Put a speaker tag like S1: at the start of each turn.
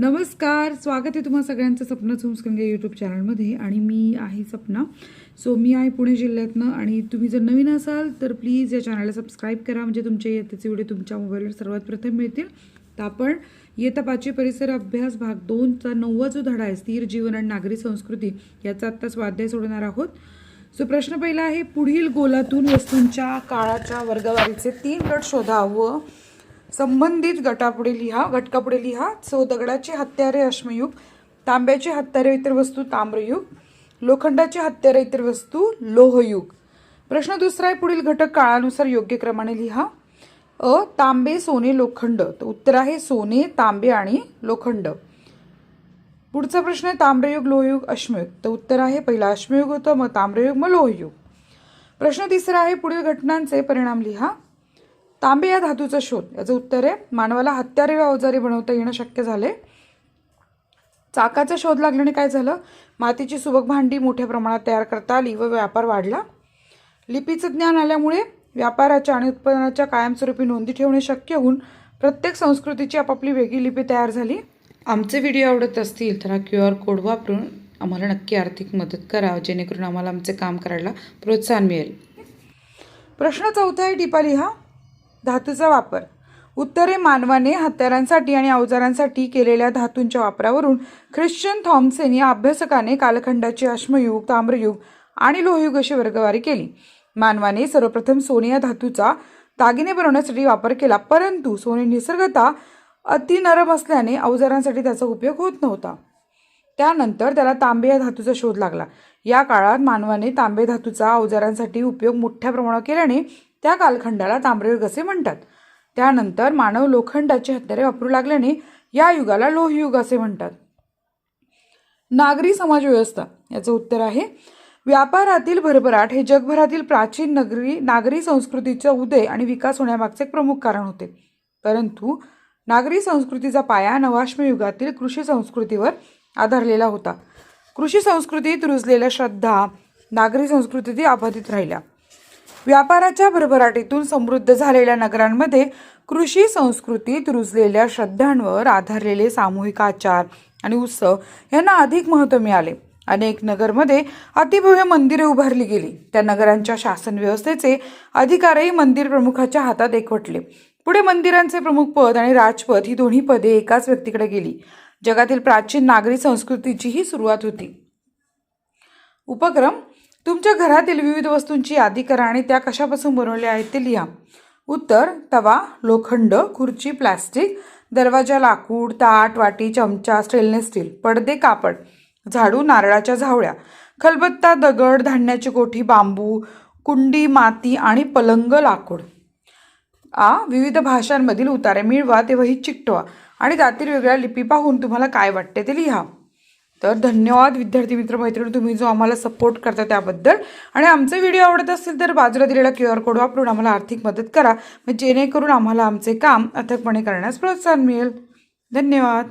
S1: नमस्कार स्वागत आहे तुम्हा सगळ्यांचं सपना संस्कृती या यूट्यूब चॅनलमध्ये आणि मी आहे सपना. सो मी आहे पुणे जिल्ह्यातनं आणि तुम्ही जर नवीन असाल तर प्लीज या चॅनलला सबस्क्राईब करा. म्हणजे तुमचे येत्याचे व्हिडिओ तुमच्या मोबाईलवर सर्वात प्रथम मिळतील. तर आपण येता पाचवी परिसर अभ्यास भाग दोनचा नववा जो धडा आहे स्थिर जीवन आणि नागरी संस्कृती याचा आत्ता स्वाध्याय सोडणार आहोत. सो प्रश्न पहिला आहे पुढील गोलातून वस्तूंच्या काळाच्या वर्गवारीचे तीन गट शोधा व संबंधित गटापुढे लिहा घटकापुढे लिहा सो दगडाचे हत्यारे अश्मयुग तांब्याचे हत्यारे इतर वस्तू ताम्रयुग लोखंडाचे हत्यारे इतर वस्तू लोहयुग. प्रश्न दुसरा आहे पुढील घटक काळानुसार योग्य क्रमाने लिहा. अ तांबे सोने लोखंड. तर उत्तर आहे सोने तांबे आणि लोखंड. पुढचा प्रश्न आहे ताम्रयुग लोहयुग अश्मयुग. तर उत्तर आहे पहिला अश्मयुग होतं मग ताम्रयुग मग लोहयुग. प्रश्न तिसरा आहे पुढील घटनांचे परिणाम लिहा. तांबे या धातूचा शोध. याचं उत्तर आहे मानवाला हत्यारे व अवजारी बनवता येणं शक्य झाले चाकाचा शोध लागल्याने काय झालं? मातीची सुबक भांडी मोठ्या प्रमाणात तयार करता आली व व्यापार वाढला. लिपीचं ज्ञान आल्यामुळे व्यापाराच्या आणि उत्पादनाच्या कायमस्वरूपी नोंदी ठेवणे शक्य होऊन प्रत्येक संस्कृतीची आपापली वेगळी लिपी तयार झाली. आमचे व्हिडिओ आवडत असतील तर हा क्यू आर कोड वापरून आम्हाला नक्की आर्थिक मदत करा जेणेकरून आम्हाला आमचे काम करायला प्रोत्साहन मिळेल. प्रश्न चौथा आहे टिपा लिहा धातूचा वापर. उत्तरे मानवाने हत्यारांसाठी आणि अवजारांसाठी केलेल्या धातूंच्या वापरावरून ख्रिश्चन थॉम्सेन या अभ्यासकाने कालखंडाचे अश्मयुग ताम्रयुग आणि लोहयुग अशी वर्गवारी केली. मानवाने सर्वप्रथम सोने या धातूचा दागिने बनवण्यासाठी वापर केला परंतु सोने निसर्गता अति नरम असल्याने अवजारांसाठी त्याचा उपयोग होत नव्हता. त्यानंतर त्याला तांबे या धातूचा शोध लागला. या काळात मानवाने तांबे धातूचा अवजारांसाठी उपयोग मोठ्या प्रमाणावर केल्याने त्या कालखंडाला ताम्रयुग असे म्हणतात. त्यानंतर मानव लोखंडाची हत्यारे वापरू लागल्याने या युगाला लोहयुग असे म्हणतात. नागरी समाज व्यवस्था याचं उत्तर आहे. व्यापारातील भरभराट हे जगभरातील प्राचीन नगरी नागरी संस्कृतीचा उदय आणि विकास होण्यामागचे एक प्रमुख कारण होते. परंतु नागरी संस्कृतीचा पाया नवाश्म युगातील कृषी संस्कृतीवर आधारलेला होता. कृषी संस्कृतीत रुजलेल्या श्रद्धा नागरी संस्कृतीतही अबाधित राहिल्या. व्यापाराच्या भरभराटीतून समृद्ध झालेल्या नगरांमध्ये कृषी संस्कृतीत रुजलेल्या श्रद्धांवर आधारलेले सामूहिक आचार आणि उत्सव यांना अधिक महत्त्व मिळाले. अनेक नगरमध्ये अतिभव्य मंदिरे उभारली गेली. त्या नगरांच्या शासन व्यवस्थेचे अधिकारही मंदिर प्रमुखाच्या हातात एकवटले. पुढे मंदिरांचे प्रमुख पद आणि राजपद ही दोन्ही पदे एकाच व्यक्तीकडे गेली. जगातील प्राचीन नागरी संस्कृतीचीही सुरुवात होती. उपक्रम तुमच्या घरातील विविध वस्तूंची यादी करा आणि त्या कशापासून बनवल्या आहेत ते लिहा. उत्तर तवा लोखंड खुर्ची प्लॅस्टिक दरवाजा लाकूड ताट वाटी चमचा स्टेनलेस स्टील पडदे कापड झाडू नारळाच्या झावळ्या खलबत्ता दगड धान्याची कोठी बांबू कुंडी माती आणि पलंग लाकूड. आ विविध भाषांमधील उतारे मिळवा तेव्हाही चिकटवा आणि त्यातील वेगळ्या लिपी पाहून तुम्हाला काय वाटते ते लिहा. तर धन्यवाद विद्यार्थी मित्र मैत्रिणी तुम्ही जो आम्हाला सपोर्ट करता त्याबद्दल. आणि आमचे व्हिडिओ आवडत असतील तर बाजूला दिलेला क्यू आर कोड वापरून आम्हाला आर्थिक मदत करा. जेणेकरून आम्हाला आमचे काम अथकपणे करण्यास प्रोत्साहन मिळेल. धन्यवाद.